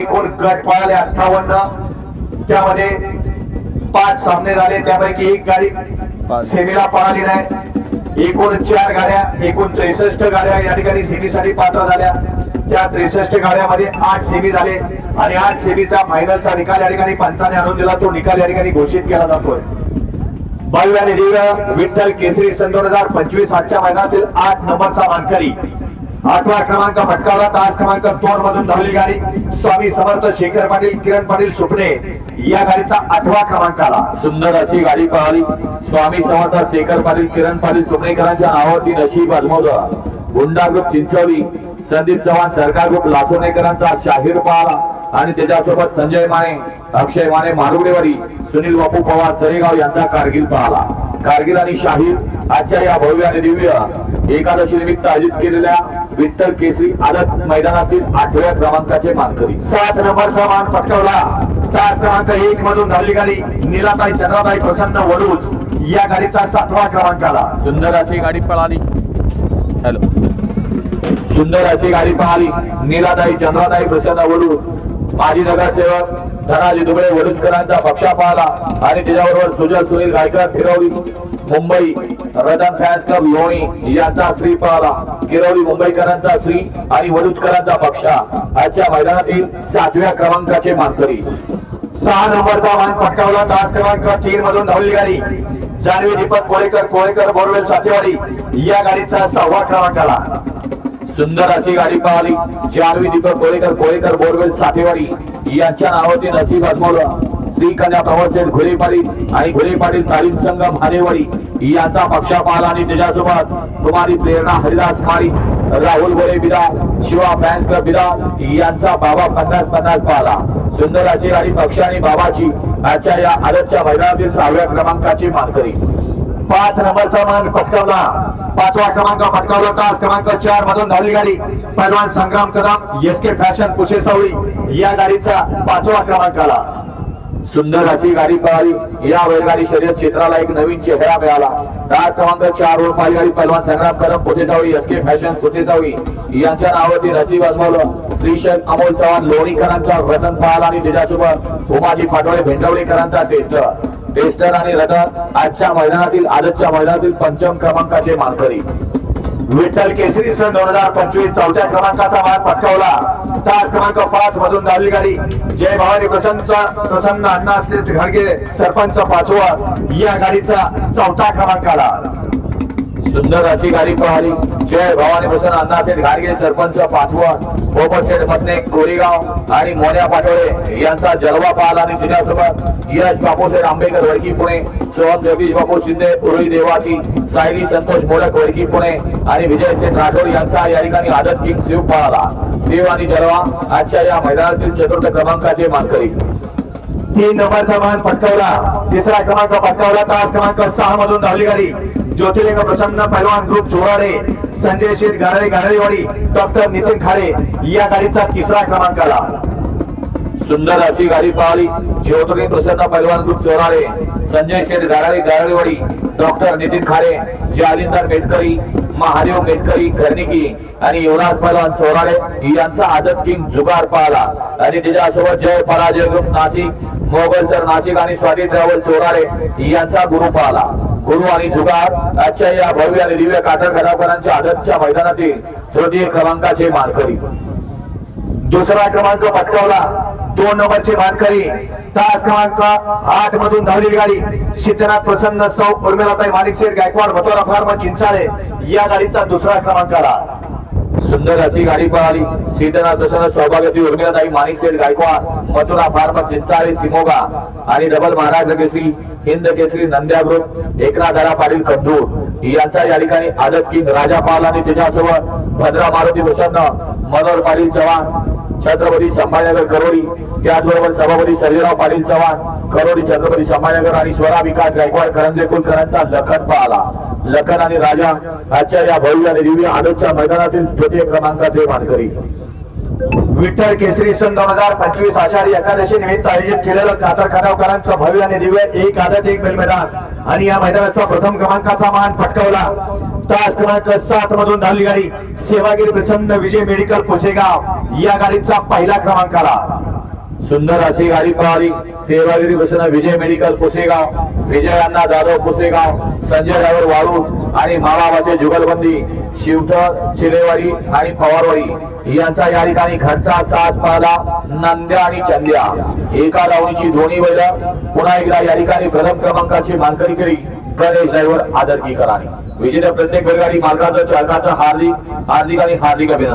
एकूण गट पळाले अठ्ठावन्न. त्यामध्ये पाच सामने झाले. त्यापैकी एक गाडी सेमीला पळाली नाही. एकूण चार गाड्या एकूण त्रेसष्ट गाड्या या ठिकाणी सेमीसाठी पात्र झाल्या. त्या त्रेसष्ट गाड्यामध्ये आठ सेमी झाले आणि आठ सेमीचा फायनलचा निकाल या ठिकाणी पंचाने आणून दिला. तो निकाल या ठिकाणी घोषित केला जातोय. आणि दिव्य विठ्ठल केसरी सन दोन हजार पंचवीस आजच्या मैदानातील आठ नंबरचा मानकरी. आठवा क्रमांक पटकावला तास क्रमांक दोन मधून धावली गाडी. स्वामी समर्थ शेखर पाटील किरण पाटील सुपणे या गाडीचा आठवा क्रमांक आला सुंदर अशी गाडी पळाली स्वामी समर्थ शेखर पाटील किरण पाटील सुपणेकरांच्या नावावरती नशीब आजमवलं गुंडा ग्रुप चिंचवली. संदीप चव्हाण सरकार ग्रुप लासोनेकरांचा शाहीर पाहला. आणि त्याच्यासोबत संजय माने अक्षय माने मारुडेवाडी सुनील बापू पवार चरेगाव यांचा कारगिल पाहला. कारगिल आणि शाहीर आजच्या या भव्य आणि दिव्य एकादशी निमित्त आयोजित केलेल्या विठ्ठल केसरी आदत मैदानातील आठव्या क्रमांकाचे मानकरी. सात नंबरचा मान पटकावला. तास क्रमांक एक मधून धावली गाडी नीलाताई चंद्राताई प्रसन्न वडूज या गाडीचा सातवा क्रमांक आला. सुंदर अशी गाडी पळाली. हॅलो. सुंदर अशी गाडी पळाली. नीलादाई चंद्राताई प्रसन्न वडूज. माजी नगरसेवक धनाजी दुबळे वडूजकरांचा पक्षा पाहला. आणि त्याच्याबरोबर सुजल सुनील गायकर फिरवली. मुंबई रतन फॅन्स क्लब लोणी यांचा श्री पाहला किरवली मुंबईकरांचा श्री आणि वडूजकरांचा पक्षा. आजच्या मैदानातील सातव्या क्रमांकाचे मानकरी. सहा नंबरचा मान पटकावला तास क्रमांक तीन मधून धावली गाडी. जानवी दीपक कोळेकर कोळेकर बोरवेल साथेवाडी या गाडीचा सहावा क्रमांक आला सुंदर अशी गाडी पळाली जानवी दीपक कोळेकर कोळेकर बोरवेल साठेवाडी यांच्या नावावरती नसीब आजमवलं श्री कन्या प्रमोद सेठ घुले आणि घुले पाटील तालीम संघ भानेवाडी याचा पक्षापाल आणि त्याच्यासोबत कुमारी प्रेरणा हरिदास मारी राहुल गोरे बिरा शिवा फॅन्स क्लब बिरा यांचा बाबा पन्नास पन्नास पाला. सुंदर अशी आणि पक्ष आणि बाबाची आजच्या या आदतच्या मैदानातील सहाव्या क्रमांकाची मानकरी. पाच नंबरचा मान पटकावला. पाचवा क्रमांक पटकावला तास क्रमांक चार मधून धावली गाडी. पैलवान Sangram Kadam S K fashion Pusesavali. या गाडीचा पाचवा क्रमांक आला. सुंदर अशी गाडी पळाली. या बैलगाडी शर्यत क्षेत्राला एक नवीन चेहरा मिळाला. राज क्रमांक चार वर पालगाडी पैलवान Sangram Kadam Pusesavali S K fashion Pusesavali यांच्या नावावरती नसीब अजमावलं. श्रीशक अमोल चव्हाण लोणीकरांचा रतन पाल आणि त्याच्यासोबत उमाजी पाटोळे भेंडवळेकरांचा टेस्टर टेस्टर आणि रतन आजच्या मैदानातील आजच्या मैदानातील पंचम क्रमांकाचे मानकरी. विठ्ठल केसरी सन दोन हजार पंचवीस चौथ्या क्रमांकाचा मान पटकावला. तास क्रमांक पाच मधून दहावी गाडी. जय भवानी प्रसन्न प्रसन्न अण्णा घडगे सरपंच पाचवा. या गाडीचा चौथा क्रमांक आला. सुंदर अशी गाडी पळाली जय भवानी प्रसन्न अण्णासेठ गाडगे सरपंच पाचवण पोपटशेठ पत्ने कोरेगाव आणि मोन्या पाटोळे यांचा जलवा पाहला आणि तुझ्यासोबत यश बापूसेठ आंबेकर वडकी पुणे सोहम जगदीश बापू शिंदे उरुळी देवाची सायली संतोष मोडक वडकी पुणे आणि विजय सेठ राठोड यांचा या ठिकाणी आदत किंग शिव पळाला. शिव आणि जलवा आजच्या या मैदानातील चतुर्थ क्रमांकाचे मानकरी. तीन नंबरचा मान पटकावला. तिसरा क्रमांक पटकावला. तास क्रमांक सहा मधून धावली गाडी. ज्योतिलिंग प्रसन्न पहलवान ग्रुप चोराडे संजय शेठ गारळे गारळेवाडी डॉक्टर नितीन खाडे या गाडीचा तिसरा क्रमांक आला. सुंदर अशी गाडी पळाली ज्योतिर्लिंग प्रसन्न पहलवान ग्रुप चोराडे संजय शेठ गारळे गारळेवाडी डॉक्टर नितीन खाडे जालिंदर मेटकरी महादेव मेटकरी कर्णिकी आणि युवराज पहलवान चोराडे यांचा आदत किंग जुगार पाहला. आणि त्याच्यासोबत जय पराजय ग्रुप नाशिक मोगल सर नाशिक आणि स्वाती ट्रॅव्हल चोराळे यांचा गुरु पाहला गुरु आणि जुगार आजच्या या भव्य आणि दिव्य काटर खडावकरांच्या आदतच्या मैदानातील तृतीय क्रमांकाचे मानकरी. दुसरा क्रमांक पटकावला. दोन नंबरचे मानकरी. तास क्रमांक आठ मधून धावलेली गाडी. सिद्धनाथ प्रसन्न सौ उर्मिलाताई माणिक शेठ गायकवाड मथुरा फार्म चिंचाळे या गाडीचा दुसरा क्रमांक आला. सुंदर अशी गाडी पळाली. सीतना प्रसन्न सौभाग्यवती उर्मिलाताई माणिक सेठ गायकवाड मथुरा फार्मा चिंचाळे सिमोगा आणि डबल महाराष्ट्र केसरी हिंद केसरी नंद्या ग्रुप एकनाथ पाटील कंदूर यांचा या ठिकाणी आदत किंग राजा पाल आणि त्याच्यासोबत भद्रा मारुती प्रसन्न मनोहर पाटील चव्हाण छत्रपती संभाजीनगर करोडी त्याचबरोबर सभापती सर्जेराव पाटील चव्हाण करोडी छत्रपती संभाजीनगर आणि स्वरा विकास गायकवाड करंजे कुलकरांचा लखन पाहला. लखन आणि राजा आजच्या या भव्य आणि दिव्य आदतच्या मैदानातील तृतीय क्रमांकाचे मानकरी. विठ्ठल केसरी सन दोन हजार पंचवीस आषाढी एकादशी निमित्त आयोजित केलेलं कातर खडावकरांचं भव्य आणि दिव्य एक आदत एक बेल मैदान. आणि या मैदानाचा प्रथम क्रमांकाचा मान पटकावला. तास क्रमांक सात मधून धावली गाडी. सेवागिरी प्रसन्न विजय मेडिकल कोसेगाव. या गाडीचा पहिला क्रमांक आला. सुंदर अशी गाडी पळाली. सेवागिरी बसन विजय मेडिकल पुसेगाव विजय अण्णा जाधव पुसेगाव संजय ड्रायव्हर वाळूज आणि माळाबाचे जुगलबंदी शिवटर चिलेवाडी आणि पवारवाडी. यांचा या ठिकाणी घरचा साथ पाहला नंद्या आणि चंद्या. एका लावणीची दोन्ही बैल पुन्हा एकदा या ठिकाणी प्रथम क्रमांकाची मानकरी केली. गणेश ड्रायव्हर करावी विजेत्या प्रत्येक बैलगाडी मालकाचं चालकाचं हार्दिक हार्दिक आणि हार्दिक अभिनंदन.